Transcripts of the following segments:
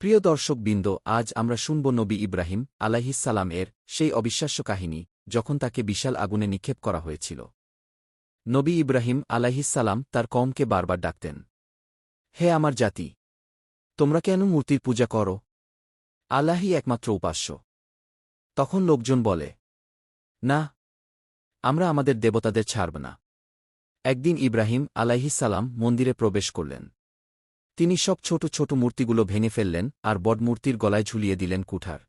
প্রিয় দর্শকবৃন্দ, আজ আমরা শুনব নবী ইব্রাহিম আলাহিসাল্লাম এর সেই অবিশ্বাস্য কাহিনী, যখন তাকে বিশাল আগুনে নিক্ষেপ করা হয়েছিল। নবী ইব্রাহিম আলাহিসাল্লাম তার কমকে বারবার ডাকতেন, হে আমার জাতি, তোমরা কেন মূর্তির পূজা করো? আল্লাহই একমাত্র উপাস্য। তখন লোকজন বলে, না, আমরা আমাদের দেবতাদের ছাড়ব না। একদিন ইব্রাহিম আলাইহিসাল্লাম মন্দিরে প্রবেশ করলেন। তিনি সব ছোট ছোট মূর্তিগুলো ভেঙে ফেললেন আর বডমূর্তির গলায় ঝুলিয়ে দিলেন কুঠার।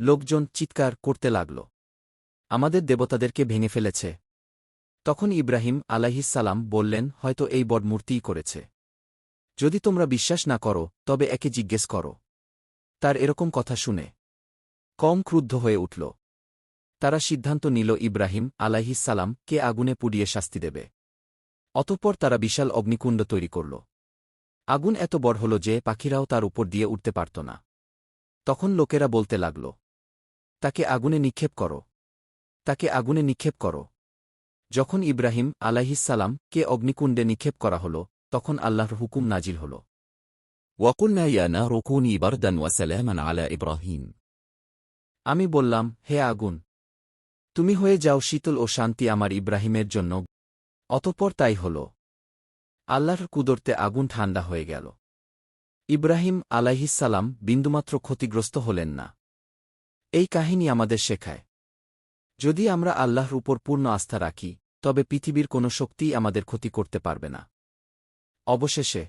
লোকজন চিৎকার করতে লাগল। আমাদের দেবতাদেরকে ভেঙে ফেলেছে। তখন ইব্রাহিম আলাইহিসাল্লাম বললেন, হয়তো এই বডমূর্তিই করেছে। যদি তোমরা বিশ্বাস না করো, তবে একে জিজ্ঞেস করো। তার এরকম কথা শুনে কম ক্রুদ্ধ হয়ে উঠল। তারা সিদ্ধান্ত নিল ইব্রাহিম আলাইহিসাল্লাম কে আগুনে পুড়িয়ে শাস্তি দেবে। অতঃপর তারা বিশাল অগ্নিকুণ্ড তৈরি করল। আগুন এত বড় হল যে পাখিরাও তার উপর দিয়ে উঠতে পারত না। তখন লোকেরা বলতে লাগল তাকে আগুনে নিক্ষেপ করো। তাকে আগুনে নিক্ষেপ করো। যখন ইব্রাহিম আলাহিসাল্লাম কে অগ্নিকুণ্ডে নিক্ষেপ করা হল তখন আল্লাহর হুকুম নাজিল হল। রকুন আলা ইব্রাহিম। আমি বললাম হে আগুন তুমি হয়ে যাও শীতল ও শান্তি আমার ইব্রাহিমের জন্য। অতপর তাই হল। আল্লাহর কুদরতে আগুন ঠান্ডা হয়ে গেল। ইব্রাহিম আলাইহিসাল্লাম বিন্দুমাত্র ক্ষতিগ্রস্ত হলেন না। এই কাহিনী আমাদের শেখায়। যদি আমরা আল্লাহর উপর পূর্ণ আস্থা রাখি, তবে পৃথিবীর কোনো শক্তিই আমাদের ক্ষতি করতে পারবে না। অবশেষে,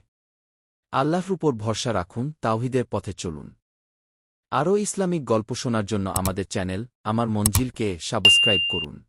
আল্লাহর উপর ভরসা রাখুন, তাওহিদের পথে চলুন। আরও ইসলামিক গল্প শোনার জন্য আমাদের চ্যানেল, আমার মঞ্জিলকে সাবস্ক্রাইব করুন।